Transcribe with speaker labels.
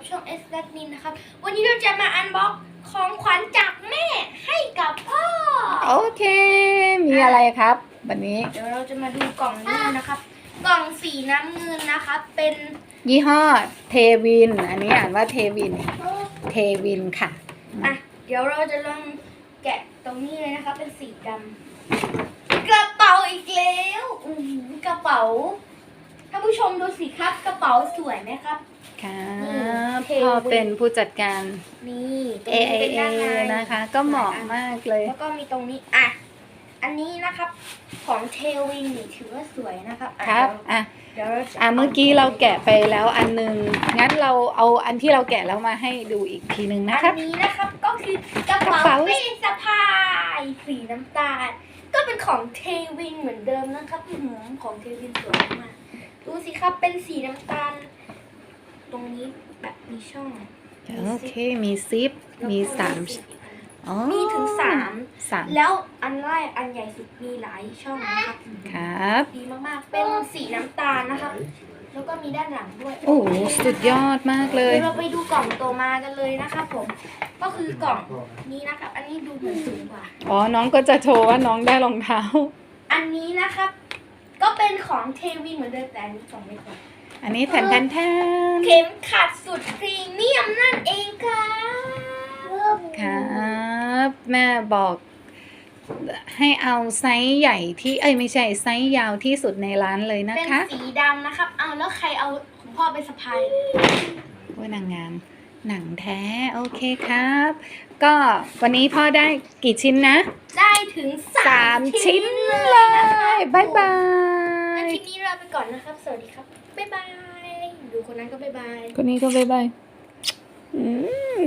Speaker 1: กับช่อง S แ a นินนะครับ วันนี้เราจะมาอันบ็อกของขวัญจากแม่ให้กับพ่อ
Speaker 2: โอเค มีอะไรครับ วันนี้
Speaker 1: เดี๋ยวเราจะมาดูกล่องนี้นะครับ กล่องสีน้ำเงินนะครับเป็น
Speaker 2: ยี่ห้อเทวิน อันนี้อ่านว่าเทวิน เทวินค่ะ
Speaker 1: อะ เดี๋ยวเราจะลองแกะตรงนี้เลยนะครับเป็นสีดำกระเป๋าอีกแล้วอือหือกระเป๋าท่านผู้ชมดูสิครับ กระเป๋าสวยไหมครับ
Speaker 2: ครับ
Speaker 1: นี่ เทวิน
Speaker 2: พ่อเป็นผู้จัดการ
Speaker 1: นี่ตรงนี้เป็น
Speaker 2: AIA
Speaker 1: ด้านใน
Speaker 2: นะคะ ก็เหมาะมากเลย
Speaker 1: แล้วก็มีตรงนี้อะอันนี้นะครับของเทวินนี่ถือว่าสวยนะครับอะ
Speaker 2: ครับ อะ
Speaker 1: เดี๋ยวเราจะ
Speaker 2: อะเมื่อกี้เราแกะไปแล้วอันหนึง งั้นเราเอาอันที่เราแกะแล้วมาให้ดูอีกทีหนึ่งนะครับ
Speaker 1: อันนี้นะครับก็คือกระเป๋าก
Speaker 2: ระเป๋า
Speaker 1: เป้สะพายสีน้ำตาล ก็เป็นของเทวินเหมือนเดิมนะครับอื้อหือของเทวินสวยมากดูสิครับเป็นสีน้ำตาล ตรงนี้แบบมีช่อง
Speaker 2: โอเค มีซิป
Speaker 1: แล้วก็
Speaker 2: มีสาม
Speaker 1: ซิป
Speaker 2: อ๋อ
Speaker 1: มีถึงสาม
Speaker 2: สาม
Speaker 1: แล้วอันแรกอันใหญ่สุดมีหลายช่องนะครับ
Speaker 2: ครับ
Speaker 1: ดีมากๆ เป็นสีน้ำตาลนะครับ แล้วก็มีด้านหลังด้วย
Speaker 2: โอ้โหสุดยอดมากเลย
Speaker 1: เดี๋ยวเราไปดูกล่องโตมากันเลยนะครับผม ก็คือกล่องนี้นะครับ อันนี้ดูเหมือนสูงกว่า
Speaker 2: อ๋อ น้องก็จะโชว์ว่าน้องได้รองเท้า
Speaker 1: อันนี้นะครับ ก็เป็นของเทวินเหมือนเดิมแต่อันนี้กล่องไม่กว่า
Speaker 2: อันนี้แทนแทนแทน
Speaker 1: เข็มขัดสุดพรีเมียมนั่นเองครับ
Speaker 2: ครับ แม่บอกให้เอาไซส์ใหญ่ที่เอ้ยไม่ใช่ไซส์ยาวที่สุดในร้านเลยนะ
Speaker 1: เป็น
Speaker 2: คะ
Speaker 1: สีดำนะครับ เอาแล้วใครเอาของพ่อไปสะพายเลย
Speaker 2: ว่านางงามหนังแท้โอเคครับ ก็วันนี้พ่อได้กี่ชิ้นนะ
Speaker 1: ได้ถึงสา
Speaker 2: สาม
Speaker 1: ม
Speaker 2: ชิ้น
Speaker 1: เล
Speaker 2: เลย
Speaker 1: นะคะ
Speaker 2: ยบายบา
Speaker 1: งั้นที่นี้เราไปก่อนนะครับ สวัสดีครับ บ๊ายบาย ดูคนนั้นก็บ๊ายบาย
Speaker 2: คนนี้ก็บ๊ายบาย อืม